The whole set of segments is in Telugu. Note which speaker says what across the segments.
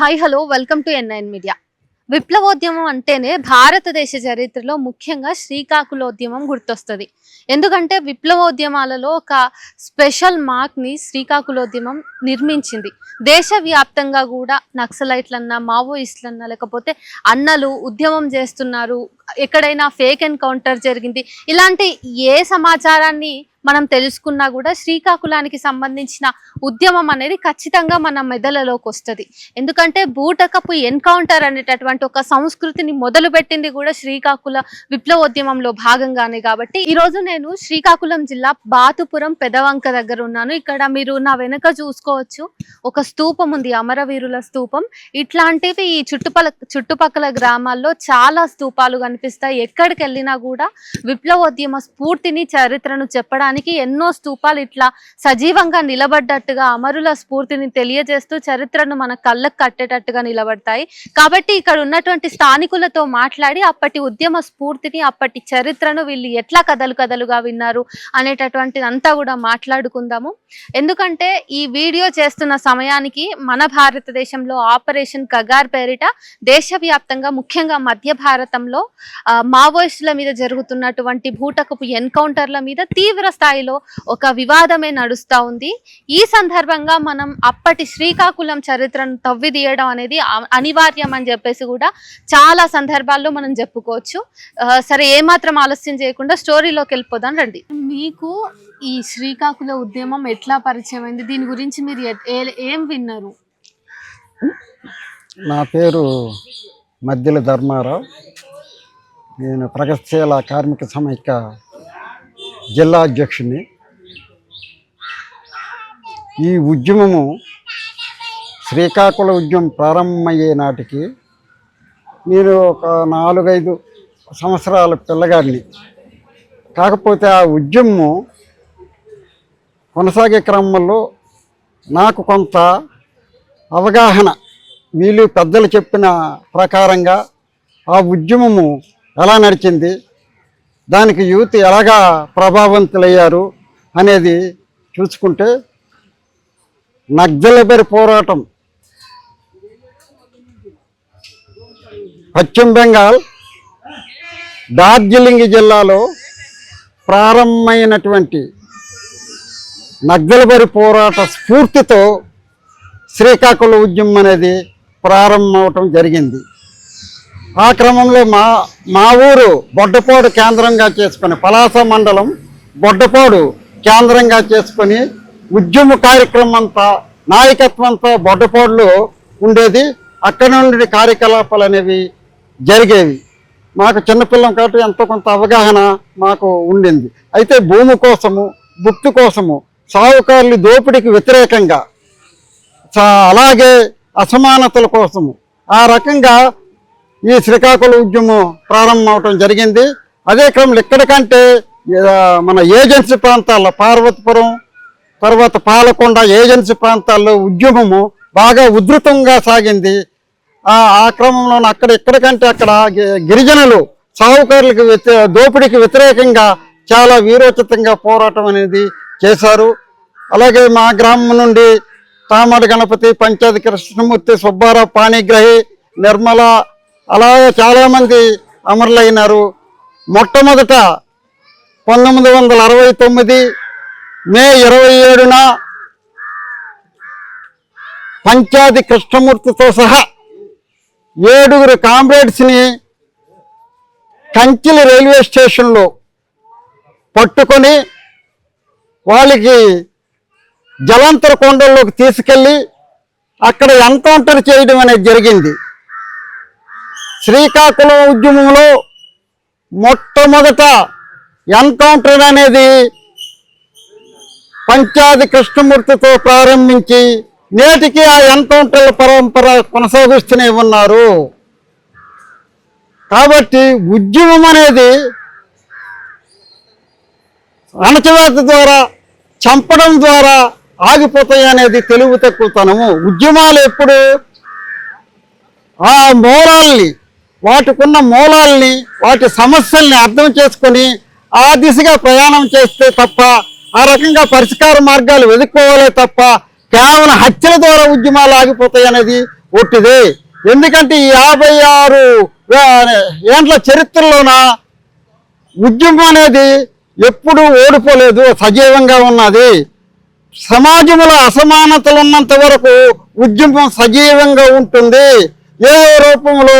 Speaker 1: Hi hello welcome to N I N media విప్లవోద్యమం అంటేనే భారతదేశ చరిత్రలో ముఖ్యంగా శ్రీకాకుళోద్యమం గుర్తొస్తుంది. ఎందుకంటే విప్లవోద్యమాలలో ఒక స్పెషల్ మార్క్ని శ్రీకాకుళోద్యమం నిర్మించింది. దేశవ్యాప్తంగా కూడా నక్సలైట్లన్నా మావోయిస్టులన్నా లేకపోతే అన్నలు ఉద్యమం చేస్తున్నారు. ఎక్కడైనా ఫేక్ ఎన్కౌంటర్ జరిగింది. ఇలాంటి ఏ సమాచారాన్ని మనం తెలుసుకున్నా కూడా శ్రీకాకుళానికి సంబంధించిన ఉద్యమం అనేది ఖచ్చితంగా మన మెదలలోకి వస్తుంది. ఎందుకంటే బూటకపు ఎన్కౌంటర్ అనేటటువంటి ఒక సంస్కృతిని మొదలుపెట్టింది కూడా శ్రీకాకుళ విప్లవోద్యమంలో భాగంగానే కాబట్టి ఈరోజు నేను శ్రీకాకుళం జిల్లా బాతుపురం పెదవంక దగ్గర ఉన్నాను. ఇక్కడ మీరు నా వెనుక చూసుకోవచ్చు. ఒక స్తూపం ఉంది అమరవీరుల స్తూపం. ఇట్లాంటివి ఈ చుట్టుపక్కల చుట్టుపక్కల గ్రామాల్లో చాలా స్తూపాలు కనిపిస్తాయి. ఎక్కడికి వెళ్ళినా కూడా విప్లవోద్యమ స్ఫూర్తిని చరిత్రను చెప్పడానికి ఎన్నో స్తూపాలు ఇట్లా సజీవంగా నిలబడ్డట్టుగా అమరుల స్ఫూర్తిని తెలియజేస్తూ చరిత్రను మన కళ్ళకు కట్టేటట్టుగా నిలబడతాయి. కాబట్టి ఇక్కడ ఉన్నటువంటి స్థానికులతో మాట్లాడి అప్పటి ఉద్యమ స్ఫూర్తిని అప్పటి చరిత్రను వీళ్ళు ఎట్లా కథలు కథలుగా విన్నారు అనేటటువంటిది అంతా కూడా మాట్లాడుకుందాము. ఎందుకంటే ఈ వీడియో చేస్తున్న సమయానికి మన భారతదేశంలో ఆపరేషన్ కగార్ పేరిట దేశవ్యాప్తంగా ముఖ్యంగా మధ్య భారతంలో మావోయిస్టుల మీద జరుగుతున్నటువంటి భూటకపు ఎన్కౌంటర్ల మీద తీవ్ర స్థాయిలో ఒక వివాదమే నడుస్తూ ఉంది. ఈ సందర్భంగా మనం అప్పటి శ్రీకాకుళం చరిత్రను తవ్విదీయడం అనేది అనివార్యం అని చెప్పేసి కూడా చాలా సందర్భాల్లో మనం చెప్పుకోవచ్చు. సరే ఏమాత్రం ఆలస్యం చేయకుండా స్టోరీలోకి వెళ్ళిపోదాం రండి. మీకు ఈ శ్రీకాకుళ ఉద్యమం ఎట్లా పరిచయం అయింది? దీని గురించి మీరు ఏం విన్నారు?
Speaker 2: నా పేరు మధ్యల ధర్మారావు. నేను ప్రగతిశీల కార్మిక సమైక్య జిల్లా అధ్యక్షుని. ఈ ఉద్యమము శ్రీకాకుళ ఉద్యమం ప్రారంభమయ్యే నాటికి నేను ఒక నాలుగైదు సంవత్సరాల పిల్లగాడిని. కాకపోతే ఆ ఉద్యమము కొనసాగే క్రమంలో నాకు కొంత అవగాహన వీళ్ళు పెద్దలు చెప్పిన ప్రకారంగా ఆ ఉద్యమము ఎలా నడిచింది దానికి యూత్ ఎలాగా ప్రభావవంతులయ్యారు అనేది చూసుకుంటే నగ్జలబెరి పోరాటం పశ్చిమ బెంగాల్ డార్జిలింగ్ జిల్లాలో ప్రారంభమైనటువంటి నగ్జలబరి పోరాట స్ఫూర్తితో శ్రీకాకుళ ఉద్యమం అనేది ప్రారంభమవటం జరిగింది. ఆ క్రమంలో మా మా ఊరు బొడ్డపాడు కేంద్రంగా చేసుకొని పలాస మండలం బొడ్డపాడు కేంద్రంగా చేసుకొని ఉద్యమ కార్యక్రమం అంతా నాయకత్వం అంతా బొడ్డపాడులో ఉండేది. అక్కడ నుండి కార్యకలాపాలు అనేవి జరిగేవి. మాకు చిన్నపిల్లం కాబట్టి ఎంతో కొంత అవగాహన మాకు ఉండింది. అయితే భూమి కోసము భుక్తి కోసము సావుకారులు దోపిడీకి వ్యతిరేకంగా అలాగే అసమానతల కోసము ఆ రకంగా ఈ శ్రీకాకుళం ఉద్యమం ప్రారంభం అవటం జరిగింది. అదే క్రమంలో ఎక్కడికంటే మన ఏజెన్సీ ప్రాంతాల్లో పార్వతీపురం తర్వాత పాలకొండ ఏజెన్సీ ప్రాంతాల్లో ఉద్యమము బాగా ఉధృతంగా సాగింది. ఆ క్రమంలో అక్కడ ఎక్కడికంటే అక్కడ గి- గిరిజనులు సాహుకారులకు వ్యతి దోపిడీకి వ్యతిరేకంగా చాలా వీరోచితంగా పోరాటం అనేది చేశారు. అలాగే మా గ్రామం నుండి తామర గణపతి పంచాయతీ కృష్ణమూర్తి సుబ్బారావు పాణిగ్రహి నిర్మల అలాగే చాలామంది అమరులైనారు. మొట్టమొదట పంతొమ్మిది వందల అరవై తొమ్మిది మే ఇరవై ఏడున పంచాది కృష్ణమూర్తితో సహా ఏడుగురు కామ్రేడ్స్ని కంచిలి రైల్వే స్టేషన్లో పట్టుకొని వాళ్ళకి జలంతర కొండల్లోకి తీసుకెళ్ళి అక్కడ ఎన్కౌంటర్ చేయడం అనేది జరిగింది. శ్రీకాకుళం ఉద్యమంలో మొట్టమొదట ఎన్కౌంటర్ అనేది పంచాది కృష్ణమూర్తితో ప్రారంభించి నేటికి ఆ ఎన్కౌంటర్ల పరంపర కొనసాగిస్తూనే ఉన్నారు. కాబట్టి ఉద్యమం అనేది అణచివేత ద్వారా చంపడం ద్వారా ఆగిపోతాయి అనేది తెలివి తక్కువతనము ఉద్యమాలు ఎప్పుడు ఆ మూలాల్ని వాటికున్న మూలాల్ని వాటి సమస్యల్ని అర్థం చేసుకొని ఆ దిశగా ప్రయాణం చేస్తే తప్ప ఆ రకంగా పరిష్కార మార్గాలు వెతుక్కోవాలే తప్ప కేవలం హత్యల ద్వారా ఉద్యమాలు ఆగిపోతాయి అనేది ఒట్టిదే. ఎందుకంటే ఈ యాభై ఆరు ఏండ్ల చరిత్రలోన ఉద్యమం అనేది ఎప్పుడూ ఓడిపోలేదు సజీవంగా ఉన్నది. సమాజంలో అసమానతలు ఉన్నంత వరకు ఉద్యమం సజీవంగా ఉంటుంది. ఏ రూపంలో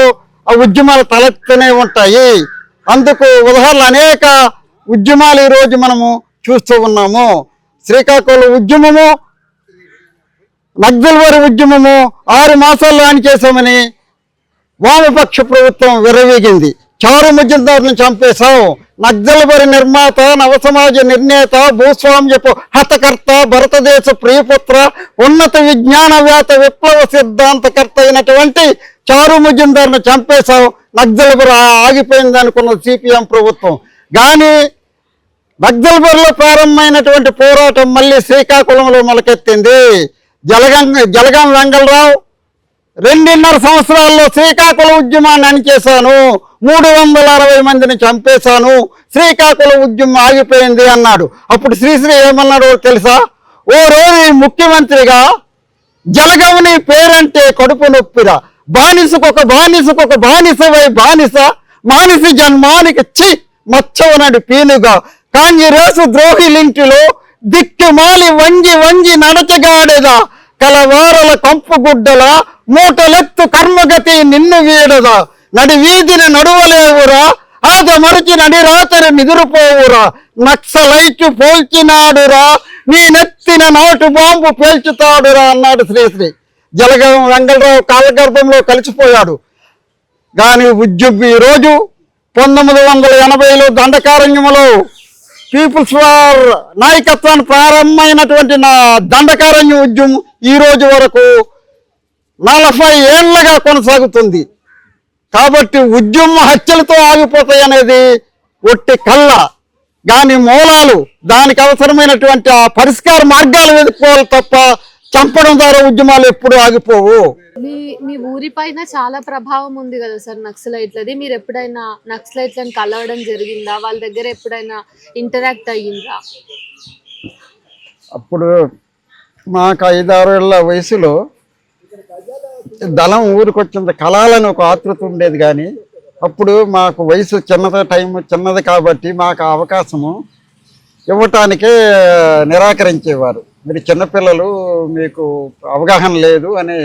Speaker 2: ఉద్యమాలు తలెత్తూనే ఉంటాయి. అందుకు ఉదాహరణ అనేక ఉద్యమాలు ఈరోజు మనము చూస్తూ ఉన్నాము. శ్రీకాకుళం ఉద్యమము నగ్జల్వారి ఉద్యమము ఆరు మాసాల్లో అణిచేశామని వామపక్ష ప్రభుత్వం విరవీగింది చారు మధ్యందారులను చంపేశాం. నక్సల్బరి నిర్మాత నవసమాజ నిర్ణేత భూస్వామ్యపు హతకర్త భారతదేశ ప్రియపుత్ర ఉన్నత విజ్ఞానవేత్త విప్లవ సిద్ధాంతకర్త అయినటువంటి చారు మధ్యందారులను చంపేశాం నక్సల్బరి ఆగిపోయింది అనుకున్న సిపిఎం ప్రభుత్వం. కానీ నక్సల్బరిలో ప్రారంభమైనటువంటి పోరాటం మళ్ళీ శ్రీకాకుళంలో మొలకెత్తింది. జలగం జలగం వెంగళరావు రెండున్నర సంవత్సరాల్లో శ్రీకాకుళం ఉద్యమాన్ని అణిచేశాను. మూడు వందల అరవై మందిని చంపేశాను. శ్రీకాకుళం ఉద్యమం ఆగిపోయింది అన్నాడు. అప్పుడు శ్రీశ్రీ ఏమన్నాడు తెలుసా? ఓ రోజు ముఖ్యమంత్రిగా జలగవని పేరంటే కడుపు నొప్పిరా. బానిసకొక బానిసకొక బానిసవై బానిస మానిస జన్మానికి చి మచ్చవనడు పీనుగా. కాంగ్రెసు ద్రోహిలింటిలో దిక్కుమాలి వంగి వంగి నడచగాడేదా? కలవారల కంపుగుడ్డల మూటలెత్తు కర్మగతి నిన్ను వీడదా. నడి వీధిని నడువలేవురా. ఆద మరచి నడి రాత్రి నిదురుపోవురా. నక్సలైట్ పోల్చినాడురా. నీ నెత్తిన నాటు బాంబు పేల్చుతాడురా అన్నాడు శ్రీశ్రీ జలగం వెంగళరావు కాలగర్భంలో కలిసిపోయాడు. కానీ ఉద్యమం ఈరోజు పంతొమ్మిది వందల ఎనభైలో దండకారణ్యములో పీపుల్స్ వార్ నాయకత్వాన్ని ప్రారంభమైనటువంటి నా దండకారణ్య ఉద్యమం ఈ రోజు వరకు నలభై ఏళ్ళగా కొనసాగుతుంది. కాబట్టి ఉద్యమ హత్యలతో ఆగిపోతాయి అనేది ఒట్టి కళ్ళ. దాని మూలాలు దానికి అవసరమైనటువంటి ఆ పరిష్కార మార్గాలు వెతుక్కోవాలి తప్ప చంపడం ద్వారా ఉద్యమాలు ఎప్పుడు ఆగిపోవు.
Speaker 1: మీ మీ ఊరి పైన చాలా ప్రభావం ఉంది కదా సార్ నక్సలైట్లది. మీరు ఎప్పుడైనా నక్సలైట్లను కలవడం జరిగిందా? వాళ్ళ దగ్గర ఎప్పుడైనా ఇంటరాక్ట్ అయ్యిందా?
Speaker 2: అప్పుడు మాకు ఐదారు ఏళ్ళ వయసులో దళం ఊరికొచ్చింది కళాలని ఒక ఆతృత ఉండేది కానీ అప్పుడు మాకు వయసు చిన్నది టైం చిన్నది కాబట్టి మాకు అవకాశము ఇవ్వటానికే నిరాకరించేవారు. మీరు చిన్నపిల్లలు మీకు అవగాహన లేదు అని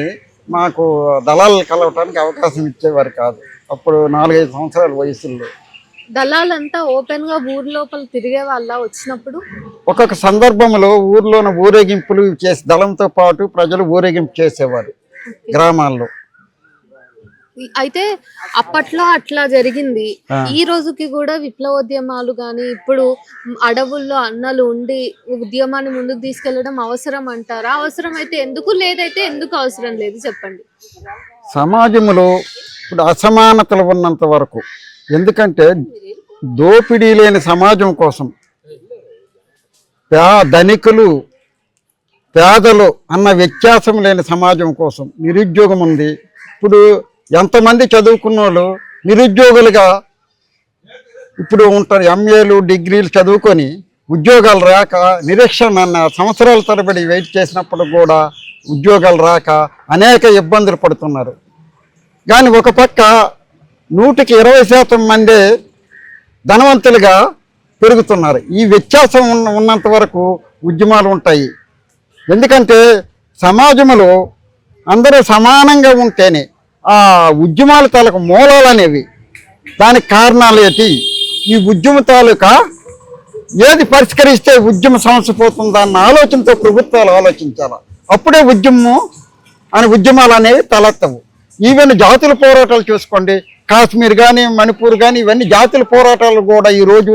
Speaker 2: మాకు దళాలు కలవటానికి అవకాశం ఇచ్చేవారు కాదు. అప్పుడు నాలుగైదు సంవత్సరాల వయసులో
Speaker 1: దళాలంతా ఓపెన్గా ఊరి లోపల తిరిగే వాళ్ళ వచ్చినప్పుడు?
Speaker 2: ఒక్కొక్క సందర్భంలో ఊర్లోన ఊరేగింపులు చేసి దళంతో పాటు ప్రజలు ఊరేగింపు చేసేవారు. గ్రామాల్లో.
Speaker 1: అయితే అప్పట్లో అట్లా జరిగింది. ఈ రోజుకి కూడా విప్లవోద్యమాలు కానీ ఇప్పుడు అడవుల్లో అన్నలు ఉండి ఉద్యమాన్ని ముందుకు తీసుకెళ్ళడం అవసరం అంటారా? అవసరం అయితే ఎందుకు? లేదైతే ఎందుకు అవసరం లేదు? చెప్పండి.
Speaker 2: సమాజంలో ఇప్పుడు అసమానతలు ఉన్నంత వరకు ఎందుకంటే దోపిడీ లేని సమాజం కోసం ధనికులు పేదలు అన్న వ్యత్యాసం లేని సమాజం కోసం నిరుద్యోగం ఉంది. ఇప్పుడు ఎంతమంది చదువుకున్న వాళ్ళు నిరుద్యోగులుగా ఇప్పుడు ఉంటారు ఎంఏలు డిగ్రీలు చదువుకొని ఉద్యోగాలు రాక నిరీక్షణ అన్న సంవత్సరాల తరబడి వెయిట్ చేసినప్పుడు కూడా ఉద్యోగాలు రాక అనేక ఇబ్బందులు పడుతున్నారు. కానీ ఒక పక్క నూటికి ఇరవై శాతం మందే ధనవంతులుగా పెరుగుతున్నారు. ఈ వ్యత్యాసం ఉన్న ఉన్నంత వరకు ఉద్యమాలు ఉంటాయి. ఎందుకంటే సమాజంలో అందరూ సమానంగా ఉంటేనే ఆ ఉద్యమాల తాలూకు మూలాలు అనేవి. దానికి కారణాలు ఏంటి? ఈ ఉద్యమ తాలూకా ఏది పరిష్కరిస్తే ఉద్యమ సమస్య పోతుందా అన్న ఆలోచనతో ప్రభుత్వాలు ఆలోచించాలి. అప్పుడే ఉద్యమం అని ఉద్యమాలు అనేవి తలెత్తవు. ఈవెన్ జాతుల పోరాటాలు చూసుకోండి. కాశ్మీర్ కానీ మణిపూర్ కానీ ఇవన్నీ జాతుల పోరాటాలు కూడా ఈ రోజు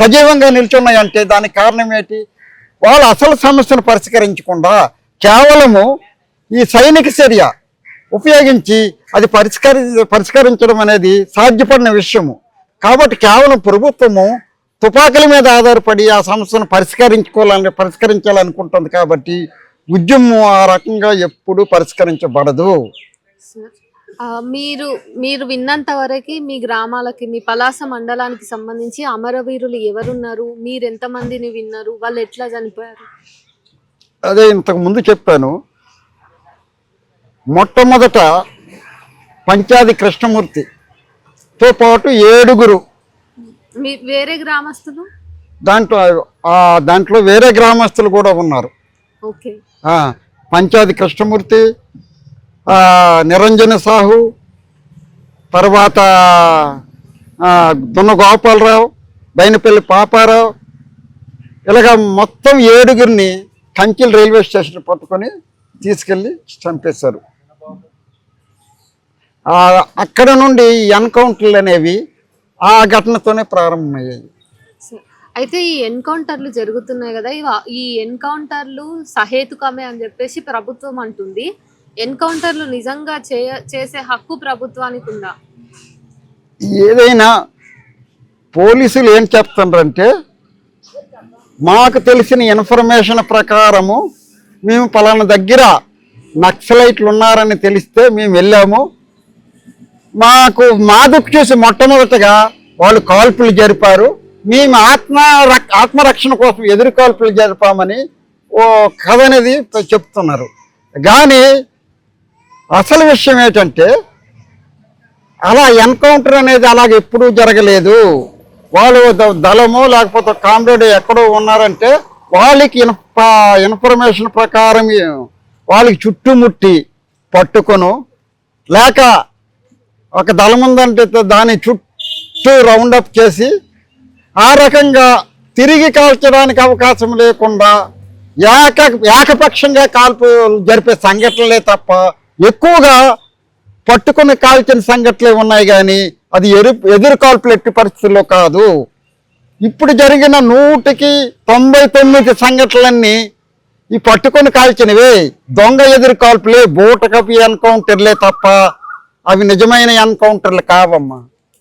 Speaker 2: సజీవంగా నిల్చున్నాయంటే దానికి కారణం ఏంటి? వాళ్ళు అసలు సమస్యను పరిష్కరించకుండా కేవలము ఈ సైనిక చర్య ఉపయోగించి అది పరిష్కరి పరిష్కరించడం అనేది సాధ్యపడిన విషయము. కాబట్టి కేవలం ప్రభుత్వము తుపాకుల మీద ఆధారపడి ఆ సమస్యను పరిష్కరించుకోవాలని పరిష్కరించాలనుకుంటుంది కాబట్టి ఉద్యమం ఆ రకంగా ఎప్పుడూ పరిష్కరించబడదు.
Speaker 1: మీరు మీరు విన్నంత వరకు మీ గ్రామాలకి మీ పలాస మండలానికి సంబంధించి అమరవీరులు ఎవరున్నారు? మీరు ఎంతమందిని విన్నారు? వాళ్ళు ఎట్లా చనిపోయారు?
Speaker 2: అదే ఇంతకు ముందు చెప్పాను. మొట్టమొదట పంచాది కృష్ణమూర్తితో పాటు ఏడుగురు.
Speaker 1: వేరే గ్రామస్తులు?
Speaker 2: దాంట్లో ఆ దాంట్లో వేరే గ్రామస్తులు కూడా ఉన్నారు. పంచాది కృష్ణమూర్తి నిరంజన సాహు తర్వాత ఆ, దున్న గోపాలరావు బైనపల్లి పాపారావు ఇలాగ మొత్తం ఏడుగురిని కంకిల్ రైల్వే స్టేషన్ పట్టుకొని తీసుకెళ్ళి చంపేశారు. అక్కడ నుండి ఎన్కౌంటర్లు అనేవి ఆ ఘటనతోనే ప్రారంభమయ్యాయి.
Speaker 1: అయితే ఈ ఎన్కౌంటర్లు జరుగుతున్నాయి కదా ఈ ఎన్కౌంటర్లు సహేతుకమే అని చెప్పేసి ప్రభుత్వం అంటుంది. ఎన్కౌంటర్లు నిజంగా చేయ చేసే హక్కు ప్రభుత్వానికి ఉందా?
Speaker 2: ఏదైనా పోలీసులు ఏం చెప్తారంటే మాకు తెలిసిన ఇన్ఫర్మేషన్ ప్రకారము మేము పలానా దగ్గర నక్సలైట్లు ఉన్నారని తెలిస్తే మేము వెళ్ళాము. మాకు మా దుక్కు చూసి మొట్టమొదటగా వాళ్ళు కాల్పులు జరిపారు. మేము ఆత్మ ఆత్మరక్షణ కోసం ఎదురు కాల్పులు జరిపామని ఓ కథ అనేది చెప్తున్నారు. కానీ అసలు విషయం ఏంటంటే అలా ఎన్కౌంటర్ అనేది అలాగ ఎప్పుడూ జరగలేదు. వాళ్ళు దళమో దళము లేకపోతే కామ్రేడ్ ఎక్కడో ఉన్నారంటే వాళ్ళకి ఇన్ఫ ఇన్ఫర్మేషన్ ప్రకారం వాళ్ళకి చుట్టుముట్టి పట్టుకొను లేక ఒక దళం ఉందంటే దాని చుట్టూ రౌండప్ చేసి ఆ రకంగా తిరిగి కాల్చడానికి అవకాశం లేకుండా ఏక ఏకపక్షంగా కాల్పు జరిపే సంఘటనలే తప్ప ఎక్కువగా పట్టుకుని కాల్చిన సంఘటనలు ఉన్నాయి కానీ అది ఎరు ఎదురు కాల్పులు ఎట్టి పరిస్థితుల్లో కాదు. ఇప్పుడు జరిగిన నూటికి తొంభై తొమ్మిది సంఘటనలన్నీ ఈ పట్టుకొని కాల్చినవే. దొంగ ఎదురు కాల్పులే బూటకపి ఎన్కౌంటర్లే తప్ప అవి నిజమైన ఎన్కౌంటర్లు కావమ్మా.